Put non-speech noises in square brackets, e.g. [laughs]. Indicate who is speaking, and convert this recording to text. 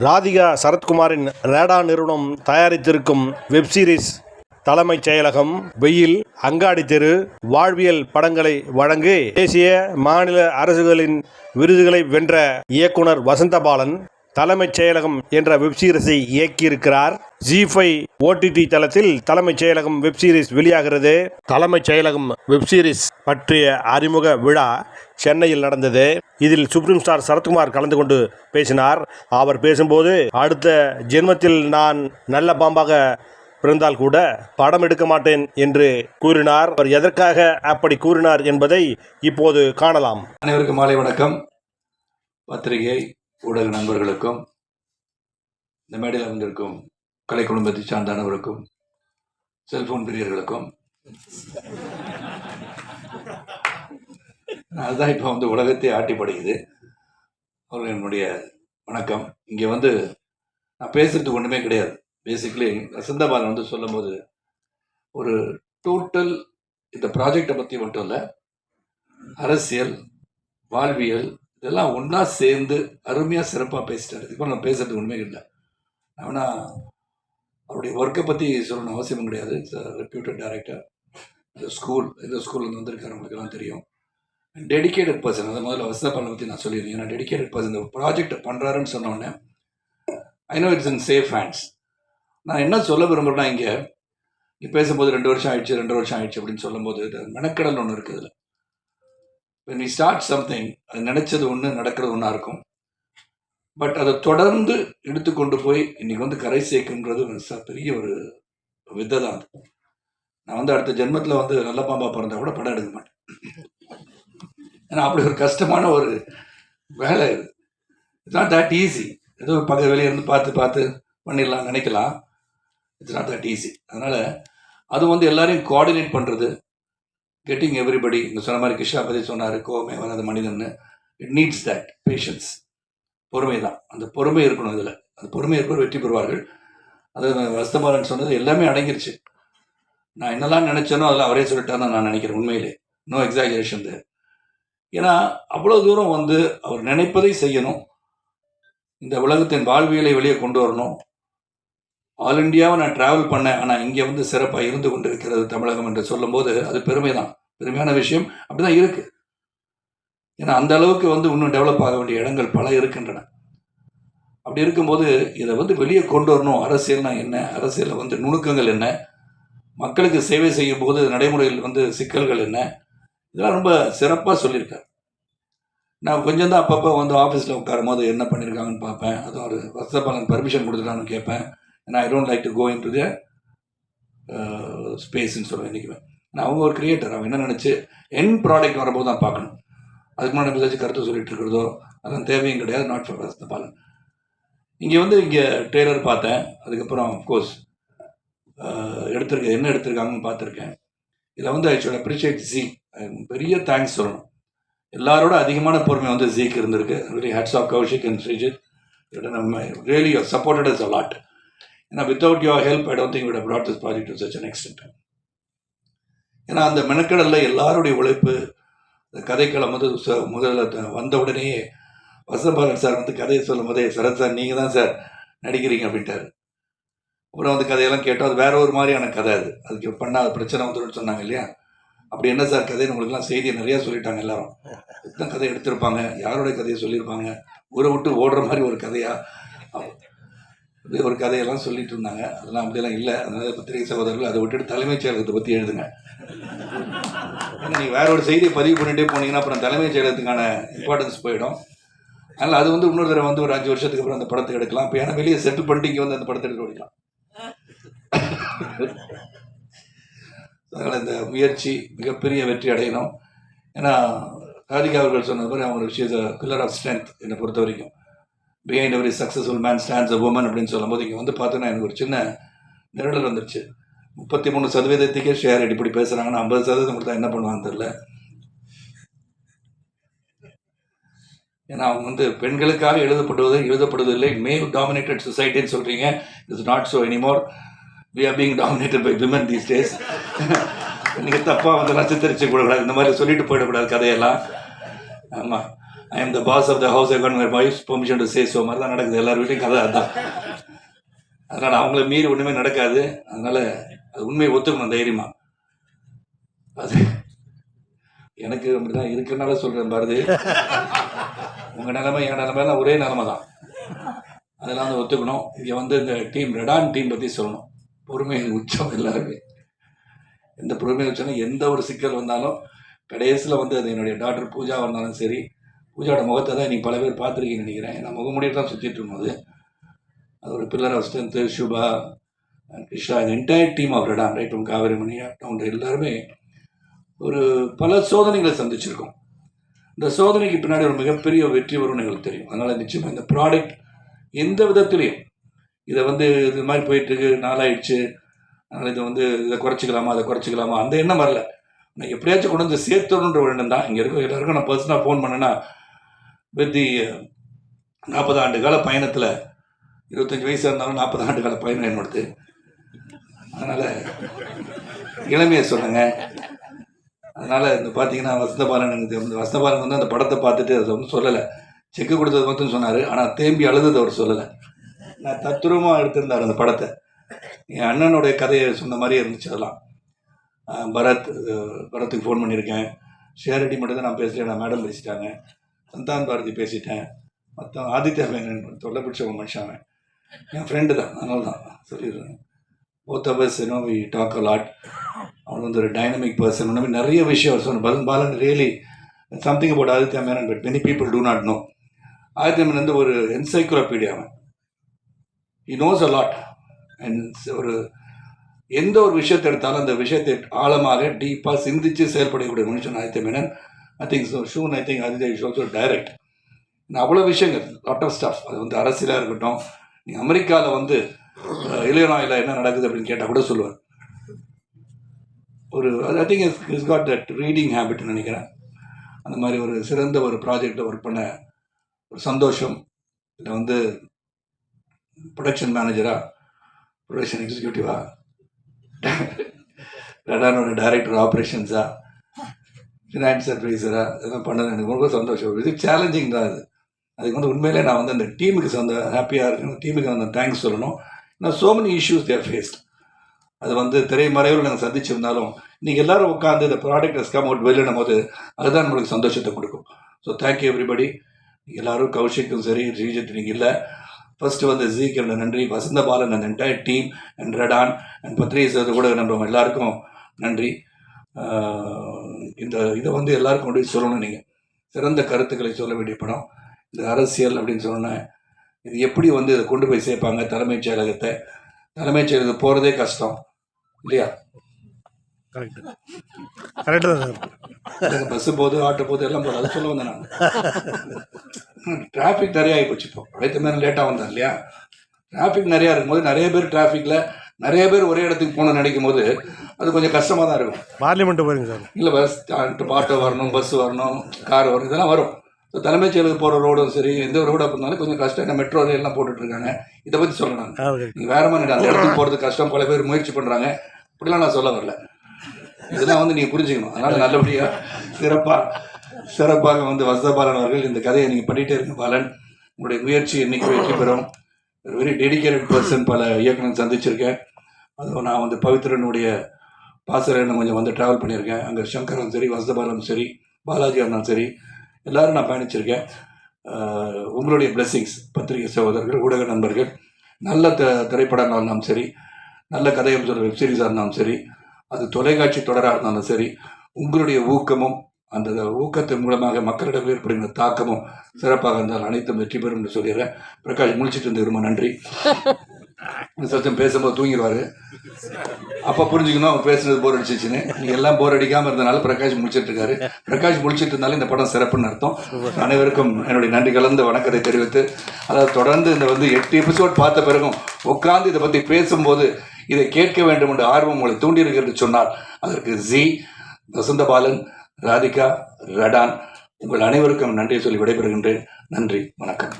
Speaker 1: ராதிகா சரத்குமாரின் ரேடா நிறுவனம் தயாரித்திருக்கும் வெப்சீரிஸ் தலைமைச் செயலகம் வெயில் அங்காடி தெரு வாழ்வியல் படங்களை வழங்கி தேசிய மாநில அரசுகளின் விருதுகளை வென்ற இயக்குனர் வசந்தபாலன் தலைமைச் செயலகம் என்ற வெப்சீரிஸை இயக்கியிருக்கிறார். ஜி ஃபைவ் ஓடிடி தளத்தில் தலைமைச் செயலகம் வெப்சீரிஸ் வெளியாகிறது. தலைமைச் செயலகம் வெப்சீரிஸ் பற்றிய அறிமுக விழா சென்னையில் நடந்தது. இதில் சுப்ரீம் ஸ்டார் சரத்குமார் கலந்து கொண்டு பேசினார். அவர் பேசும்போது அடுத்த ஜென்மத்தில் நான் நல்ல பாம்பாக பிறந்தால் கூட படம் எடுக்க மாட்டேன் என்று கூறினார். அவர் எதற்காக அப்படி கூறினார் என்பதை இப்போது காணலாம்.
Speaker 2: அனைவருக்கும் மாலை வணக்கம். பத்திரிகை ஊடக நண்பர்களுக்கும் இந்த மேடையில் வந்திருக்கும் கலை குடும்பத்தை சார்ந்தானவருக்கும் செல்போன் பிரியர்களுக்கும் அதுதான் இப்போ வந்து உலகத்தை ஆட்டிப்படுகிறது அவர்கள் என்னுடைய வணக்கம். இங்கே வந்து நான் பேசுறதுக்கு ஒன்றுமே கிடையாது. பேசிக்கலி வசந்தபாலன் வந்து சொல்லும்போது ஒரு டோட்டல் இந்த ப்ராஜெக்டை பற்றி மட்டும் இல்லை அரசியல் வாழ்வியல் இதெல்லாம் ஒன்றா சேர்ந்து அருமையாக சிறப்பாக பேசிட்டார். இப்போ நான் பேசுறது உண்மை இல்லை. ஆனால் அவருடைய ஒர்க்கை பற்றி சொல்லணும் அவசியமும் கிடையாது. ரெப்யூட்டட் டைரக்டர் ஸ்கூல் இந்த ஸ்கூல்லேருந்து வந்திருக்காரு உங்களுக்கெல்லாம் தெரியும். டெடிக்கேட்டட் பர்சன் அதை முதல்ல வசதப்பாலை பற்றி நான் சொல்லியிருந்தேன் ஏன்னா டெடிக்கேட்டட் பர்சன் இந்த ப்ராஜெக்ட் பண்ணுறாருன்னு சொன்னோடனே I know it's in safe hands நான் என்ன சொல்ல விரும்புகிறேன்னா இங்கே இங்கே பேசும்போது ரெண்டு வருஷம் ஆயிடுச்சு ரெண்டு வருஷம் ஆயிடுச்சு அப்படின்னு சொல்லும்போது மெனக்கடல் ஒன்று இருக்குது வென் வி ஸ்டார்ட் சம்திங் அது நினச்சது ஒன்று நடக்கிறது ஒன்றா இருக்கும். பட் அதை தொடர்ந்து எடுத்துக்கொண்டு போய் இன்னைக்கு வந்து கரை சேர்க்குன்றது ஒரு ச- பெரிய ஒரு வித்தை தான் அது. நான் வந்து அடுத்த ஜென்மத்தில் வந்து நல்ல பாம்பா பிறந்தா கூட படம் எடுக்க மாட்டேன். ஏன்னா அப்படி ஒரு கஷ்டமான ஒரு வேலை இது. இட்ஸ் நாட் தட் ஈஸி ஏதோ பக்க வெளியே இருந்து பார்த்து பார்த்து பண்ணிடலாம் நினைக்கலாம். இட்ஸ் நாட் தட் ஈஸி அதனால் அது வந்து எல்லாரையும் கோஆர்டினேட் பண்ணுறது கெட்டிங் எவ்ரிபடி இங்கே சொன்ன மாதிரி கிருஷ்ணா பற்றி சொன்னார் கோவமே வராத மனிதன்னு. இட் நீட்ஸ் தட் பேஷன்ஸ் பொறுமை தான் அந்த பொறுமை இருக்கணும் இதில். அந்த பொறுமை இருப்பவர் வெற்றி பெறுவார்கள். அது வஸ்தபாலன் சொன்னது எல்லாமே அடங்கிருச்சு. நான் என்னெல்லாம் நினைச்சேனோ அதில் அவரே சொல்லிட்டாருன்னு நான் நினைக்கிறேன் உண்மையிலே. நோ எக்ஸாஜரேஷன் ஏன்னா அவ்வளோ தூரம் வந்து அவர் நினைப்பதை செய்யணும். இந்த உலகத்தின் வாழ்வியலை வெளியே கொண்டு வரணும். ஆல் இந்தியாவை நான் ட்ராவல் பண்ணேன். ஆனால் இங்கே வந்து சிறப்பாக இருந்து கொண்டிருக்கிறது தமிழகம் என்று சொல்லும்போது அது பெருமை தான் பெருமையான விஷயம். அப்படிதான் இருக்கு. ஏன்னா அந்த அளவுக்கு வந்து இன்னும் டெவலப் ஆக வேண்டிய இடங்கள் பல இருக்கின்றன. அப்படி இருக்கும்போது இதை வந்து வெளியே கொண்டு வரணும். அரசியல்னா என்ன? அரசியலில் வந்து நுணுக்கங்கள் என்ன? மக்களுக்கு சேவை செய்யும் போது நடைமுறையில் வந்து சிக்கல்கள் என்ன? இதெல்லாம் ரொம்ப சிறப்பாக சொல்லியிருக்காரு. நான் கொஞ்சம் தான் அப்பப்போ வந்து ஆஃபீஸில் உட்காரும் போது என்ன பண்ணியிருக்காங்கன்னு பார்ப்பேன். அதுவும் ஒரு வசதபாலன் பர்மிஷன் கொடுத்துட்டான்னு கேட்பேன். ஏன்னா I don't like to go into the ஸ்பேஸ்ன்னு சொல்லுவேன் என்றைக்குமே நான் அவங்க ஒரு கிரியேட்டர் அவங்க என்ன நினச்சி என் ப்ராடக்ட் வரும்போது தான் பார்க்கணும். அதுக்கு முன்னாடி ஏதாச்சும் கருத்து சொல்லிட்டு இருக்கிறதோ அதெல்லாம் தேவையும் கிடையாது நாட் ஃபார் வசதபாலன் இங்கே வந்து இங்கே ட்ரெய்லர் பார்த்தேன். அதுக்கப்புறம் கோர்ஸ் எடுத்திருக்கேன் என்ன எடுத்திருக்காங்கன்னு பார்த்துருக்கேன். இதில் வந்து ஐ ஷுட் அப்ரிஷியேட் ஜி பெரிய தேங்க்ஸ் சொல்லணும். எல்லாரோட அதிகமான பொறுமை வந்து ஜீக்கு இருந்திருக்கு. Very hats off Kaushik and Sreejith really supported is a lot ஏன்னா without your help I don't think we'd brought this project to such an extent ஏன்னா அந்த மெனக்கடலில் எல்லாருடைய உழைப்பு இந்த கதைக்களம் வந்து ச- முதல்ல வந்த உடனேயே வசம்பாலன் சார் வந்து கதையை சொல்லும் போதே சரத் சார் நீங்கள் தான் சார் நடிக்கிறீங்க அப்படின்ட்டார். அப்புறம் வந்து கதையெல்லாம் கேட்டோம். அது வேற ஒரு மாதிரியான கதை அது. அதுக்கு பண்ணால் அது பிரச்சனை வந்துடும் சொன்னாங்க இல்லையா? அப்படி என்ன சார் கதை உங்களுக்குலாம் செய்தியை நிறையா சொல்லிட்டாங்க எல்லாரும். எத்தனை கதை எடுத்திருப்பாங்க? யாரோட கதையை சொல்லியிருப்பாங்க? ஊரை விட்டு ஓடுற மாதிரி ஒரு கதையாக இப்படி ஒரு கதையெல்லாம் சொல்லிட்டு இருந்தாங்க. அதெல்லாம் அப்படியெல்லாம் இல்லை. அதனால பத்திரிகை சகோதரர்கள் அதை விட்டுட்டு தலைமைச் செயலகத்தை பற்றி எழுதுங்க. ஏன்னா நீங்கள் வேற ஒரு செய்தியை பதிவு பண்ணிட்டே போனீங்கன்னா அப்புறம் தலைமைச் செயலகத்துக்கான இம்பார்ட்டன்ஸ் போயிடும். அதனால் அது வந்து இன்னொரு தடவை வந்து ஒரு அஞ்சு வருஷத்துக்கு அப்புறம் அந்த படத்தை எடுக்கலாம். இப்போ ஏன்னா வெளியே செட்டில் பண்ணிட்டு இங்கே வந்து அந்த படத்தை எடுத்து ஓடிக்கலாம். அதனால் இந்த முயற்சி மிகப்பெரிய வெற்றி அடையணும். ஏன்னா ராதிகா அவர்கள் சொன்ன மாதிரி அவங்க விஷயத்தை பில்லர் ஆஃப் ஸ்ட்ரென்த் என்னை பொறுத்த வரைக்கும். Behind every successful man stands a woman அப்படின்னு சொல்லும்போது இங்கே வந்து பார்த்தோன்னா எனக்கு ஒரு சின்ன நிரடல் வந்துருச்சு. முப்பத்தி மூணு சதவீதத்துக்கே ஷேர் இப்படி பேசுகிறாங்கன்னா ஐம்பது சதவீதம் கொடுத்தா என்ன பண்ணுவான்னு தெரில ஏன்னா அவங்க வந்து பெண்களுக்காக எழுதப்படுவது எழுதப்படுவதில்லை மேல் டாமினேட்டட் சொசைட்டின்னு சொல்கிறீங்க it's not so anymore we are being dominated by women these days நீங்கள் தப்பாக வந்து நட்சத்திரிச்சு கூடக்கூடாது இந்த மாதிரி சொல்லிட்டு போயிடக்கூடாது கதையெல்லாம். ஆமாம் I am the boss of the house I my wife permission to say so மாதிரி தான் நடக்குது. எல்லார் வீட்டையும் கதை அதுதான் அதனால் அவங்கள மீறி ஒன்றுமே நடக்காது. அதனால் அது உண்மையை ஒத்துக்கணும் தைரியமா. அது எனக்கு அப்படி தான் இருக்கிறனால சொல்கிறேன் பாரதி. உங்கள் நிலைமை என் நிலைமைலாம் ஒரே நிலைமை தான் அதெல்லாம் வந்து ஒத்துக்கணும். இங்கே வந்து இந்த டீம் ரெடான் டீம் பற்றி சொல்லணும். பொறுமை உச்சம் எல்லாருமே. எந்த பொறுமை உச்சம்னா எந்த ஒரு சிக்கல் வந்தாலும் கடைசியில் வந்து அது என்னுடைய டாக்டர் பூஜா வந்தாலும் சரி பூஜாவோட முகத்தை தான் நீங்கள் பல பேர் பார்த்துருக்கீங்கன்னு நினைக்கிறேன். நான் முகமுடியை தான் சுற்றிட்டு இருக்கும்போது அது ஒரு pillar of strength Subha Krishna இந்த entire team of Redon right from Kaverimani அவுண்ட் எல்லாருமே ஒரு பல சோதனைகளை சந்திச்சிருக்கோம். இந்த சோதனைக்கு பின்னாடி ஒரு மிகப்பெரிய வெற்றி வரும்னு எங்களுக்கு தெரியும். அதனால் நிச்சயமாக இந்த ப்ராடக்ட் எந்த விதத்துலையும் இதை வந்து இது மாதிரி போயிட்டுருக்கு நாளாயிடுச்சு அதனால் இதை வந்து இதை குறைச்சிக்கலாமா அதை குறைச்சிக்கலாமா அந்த எண்ணம் வரல. நான் எப்படியாச்சும் கொண்டு வந்து சேர்த்துடணுன்ற ஒரு எண்ணம் தான். இங்கே இருக்க எல்லாருக்கும் நான் பர்சனாக ஃபோன் பண்ணேன்னா வித் தி நாற்பது ஆண்டு கால பயணத்தில் இருபத்தஞ்சி வயசு இருந்தாலும் நாற்பது ஆண்டு கால பயணம் என்னோடது அதனால் இளமையை சொல்லுங்க. அதனால் இந்த பார்த்தீங்கன்னா வசந்தபாலன் எனக்கு வந்து வசந்தபாலன் வந்து அந்த படத்தை பார்த்துட்டு அதை வந்து சொல்லலை. செக்கு கொடுத்தது மட்டும் சொன்னார். ஆனால் தேம்பி அழுதது அவர் சொல்லலை. நான் தத்துரமாக எடுத்திருந்தார் அந்த படத்தை. என் அண்ணனுடைய கதையை சொன்ன மாதிரி இருந்துச்சு அதெல்லாம். பரத் பரத்துக்கு ஃபோன் பண்ணியிருக்கேன். ஷேரடி மட்டும் தான் நான் பேசுகிறேன் நான் மேடம் பேசிட்டாங்க. சந்தான் பாரதி பேசிட்டேன். மற்ற ஆதித்யா மேனன் தொல்லை பிடிச்ச ஒரு மனுஷன் என் ஃப்ரெண்டு தான் அதனால தான் சொல்லிடுறேன். Both of us you know we talk a lot அவன் வந்து ஒரு டைனமிக் பர்சன் இந்த மாதிரி நிறைய விஷயம் அவர் சொன்ன பலன் Balan really something about Aditya Menon but many people do not know Aditya Menon வந்து ஒரு என்சைக்ளோபீடியா அவன். He knows a lot and ஒரு எந்த ஒரு விஷயத்தை எடுத்தாலும் அந்த விஷயத்தை ஆழமாக டீப்பாக சிந்திச்சு செயல்படக்கூடிய மனுஷன் Aditya Menon. I think so soon I think Aditya is also direct அவ்வளோ விஷயங்கள் லாட் ஆஃப் ஸ்டாஃப் அது வந்து அரசியலாக இருக்கட்டும் நீங்கள் அமெரிக்காவில் வந்து இளையனாயில் என்ன நடக்குது அப்படின்னு கேட்டால் கூட சொல்லுவார். ஒரு I think is is got that reading ஹேபிட்னு நினைக்கிறேன். அந்த மாதிரி ஒரு சிறந்த ஒரு ப்ராஜெக்டில் ஒர்க் பண்ண ஒரு சந்தோஷம் இதில் வந்து ப்ரொடக்ஷன் மேனேஜராக ப்ரொடக்ஷன் எக்ஸிக்யூட்டிவாக ரெடானோட டைரக்டர் ஆப்ரேஷன்ஸாக ஃபினான்ஸ் அட்வைசராக இதெல்லாம் பண்ணது. எனக்கு ரொம்ப சந்தோஷம். இது சேலஞ்சிங் தான் அது அதுக்கு வந்து உண்மையிலே நான் வந்து அந்த டீமுக்கு சொந்த ஹாப்பியாக இருக்கணும் டீமுக்கு அந்த தேங்க்ஸ் சொல்லணும். நான் so many issues there faced அது வந்து திரைமறைவில் நாங்கள் சந்திச்சிருந்தாலும் நீங்கள் எல்லாரும் உட்காந்து இந்த ப்ராடக்ட் ஹஸ் கம் அவுட் வெளியிடும் போது அதுதான் நம்மளுக்கு சந்தோஷத்தை கொடுக்கும். ஸோ தேங்க்யூ எவ்ரிபடி எல்லோரும் கௌஷிக்கும் சரி ஸ்ரீஜித் நீங்கள் இல்லை. ஃபர்ஸ்ட் வந்து ஜீக்கு நன்றி. வசந்த பாலன் அந்த entire team and Redon and பத்ரீஸ் அது கூட நம்ம எல்லாருக்கும் நன்றி. இந்த இதை வந்து எல்லாருக்கும் கொண்டு போய் சொல்லணும் நீங்கள் சிறந்த கருத்துக்களை சொல்ல வேண்டிய படம். இந்த அரசியல் அப்படின்னு சொன்னேன் இது எப்படி வந்து இதை கொண்டு போய் சேர்ப்பாங்க தலைமைச் செயலகத்தை? தலைமைச் செயலகத்துக்கு போகிறதே கஷ்டம். இல்லையா?
Speaker 1: கரெக்ட் கரெக்டு தான் சார்.
Speaker 2: பஸ்ஸு போகுது ஆட்டோ போகுது எல்லாம் போகுது. அதை சொல்ல வந்தேன் நான். டிராஃபிக் நிறைய ஆகி போச்சு இப்போ. அழைத்த மாதிரி லேட்டாக வந்தேன் இல்லையா? டிராஃபிக் நிறையா இருக்கும்போது நிறைய பேர் டிராஃபிக்கில் நிறைய பேர் ஒரே இடத்துக்கு போகணும்னு நினைக்கும் போது அது கொஞ்சம் கஷ்டமாக தான் இருக்கும்.
Speaker 1: பார்லிமெண்ட்டு போயிருங்க சார்.
Speaker 2: இல்லை பஸ் ஆட்டோ வரணும் பஸ் வரணும் கார் வரணும் இதெல்லாம் வரும். ஸோ தலைமைச் செயலுக்கு போகிற ரோடும் சரி எந்த ரோடாக இருந்தாலும் கொஞ்சம் கஷ்டம். இந்த மெட்ரோ எல்லாம் போட்டுட்டு இருக்காங்க இதை பற்றி சொல்லணும்.
Speaker 1: ஆ ஓகே.
Speaker 2: நீ வேற மாதிரி அந்த இடத்துக்கு போகிறது கஷ்டம். பல பேர் முயற்சி பண்ணுறாங்க இப்படிலாம் நான் சொல்ல வரல. இதெல்லாம் வந்து நீங்கள் புரிஞ்சுக்கணும். அதனால் நல்லபடியாக சிறப்பாக சிறப்பாக வந்து வசதபாலன் அவர்கள் இந்த கதையை நீங்கள் பண்ணிகிட்டே இருங்க பாலன். உங்களுடைய முயற்சி என்னைக்கு வெற்றி பெறும். வெரி டெடிகேட்டட் பர்சன் பல இயக்குனர் சந்திச்சிருக்கேன். அதுவும் நான் வந்து பவித்ரனுடைய பாசரன்னு கொஞ்சம் வந்து ட்ராவல் பண்ணியிருக்கேன். அங்கே சங்கரும் சரி வசதபாலனும் சரி பாலாஜி அண்ணாவும் சரி எல்லாரும் நான் பயணிச்சிருக்கேன். உங்களுடைய blessings பத்திரிகை சகோதரர்கள் ஊடக நண்பர்கள் நல்ல த திரைப்படங்களாக இருந்தாலும் சரி நல்ல கதையம் சொல்கிற வெப்சீரிஸாக இருந்தாலும் சரி அது தொலைக்காட்சி தொடராக இருந்தாலும் சரி உங்களுடைய ஊக்கமும் அந்த ஊக்கத்தின் மூலமாக மக்களிடம் ஏற்படுகிற தாக்கமும் சிறப்பாக இருந்தால் அனைத்தும் வெற்றி பெறும் என்று சொல்லிடுறேன். பிரகாஷ் முழிச்சிட்டு இருந்து ரொம்ப நன்றி. [laughs] சத்தம் பேசும்போது தூங்கிடுவார். அப்போ புரிஞ்சுக்கணும் அவர் பேசுனது போர் அடிச்சிச்சுன்னு. நீங்கள் எல்லாம் போர் அடிக்காமல் இருந்தனால பிரகாஷ் முடிச்சிட்டு இருக்காரு. பிரகாஷ் முடிச்சிட்டு இருந்தாலும் இந்த படம் சிறப்புன்னு அர்த்தம். அனைவருக்கும் என்னுடைய நன்றி கலந்த வணக்கத்தை தெரிவித்து அதாவது தொடர்ந்து இந்த வந்து எட்டு எபிசோட் பார்த்த பிறகும் உட்கார்ந்து இதை பற்றி பேசும்போது இதை கேட்க வேண்டும் என்ற ஆர்வம் உங்களை தூண்டியிருக்கிறது சொன்னார். அதற்கு ஜி வசந்தபாலன் ராதிகா ரடான் உங்கள் அனைவருக்கும் நன்றியை சொல்லி விடைபெறுகின்றேன். நன்றி வணக்கம்.